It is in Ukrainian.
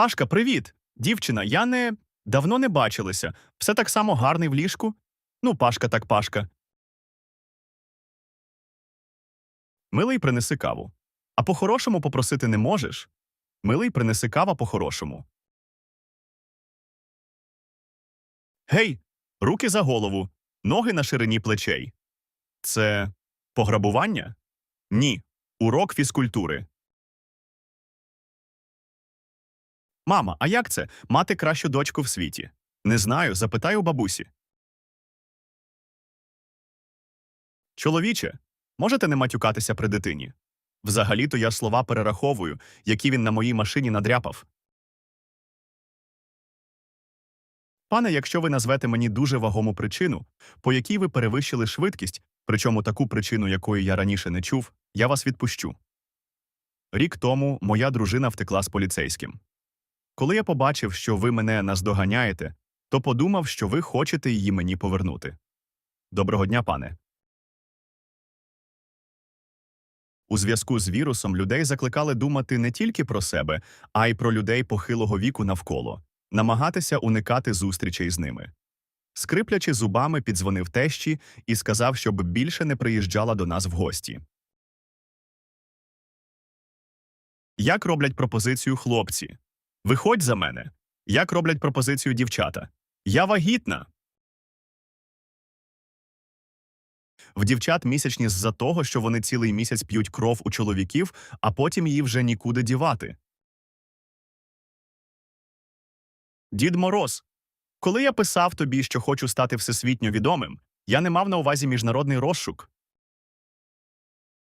Пашка, привіт! Дівчина, я не давно не бачилися. Все так само гарний в ліжку? Ну, Пашка так Пашка. Милий принеси каву. А по-хорошому попросити не можеш? Милий принеси кава по-хорошому. Гей, руки за голову, ноги на ширині плечей. Це пограбування? Ні. Урок фізкультури. Мама, а як це мати кращу дочку в світі? Не знаю, запитай у бабусі. Чоловіче, можете не матюкатися при дитині? Взагалі-то я слова перераховую, які він на моїй машині надряпав. Пане, якщо ви назвете мені дуже вагому причину, по якій ви перевищили швидкість, причому таку причину, якої я раніше не чув, я вас відпущу. Рік тому моя дружина втекла з поліцейським. Коли я побачив, що ви мене наздоганяєте, то подумав, що ви хочете її мені повернути. Доброго дня, пане. У зв'язку з вірусом людей закликали думати не тільки про себе, а й про людей похилого віку навколо, намагатися уникати зустрічей з ними. Скриплячи зубами, піддзвонив тещі і сказав, щоб більше не приїжджала до нас в гості. Як роблять пропозицію хлопці? Виходь за мене. Як роблять пропозицію дівчата? Я вагітна. В дівчат місячні з-за того, що вони цілий місяць п'ють кров у чоловіків, а потім її вже нікуди дівати. Дід Мороз. Коли я писав тобі, що хочу стати всесвітньо відомим, я не мав на увазі міжнародний розшук.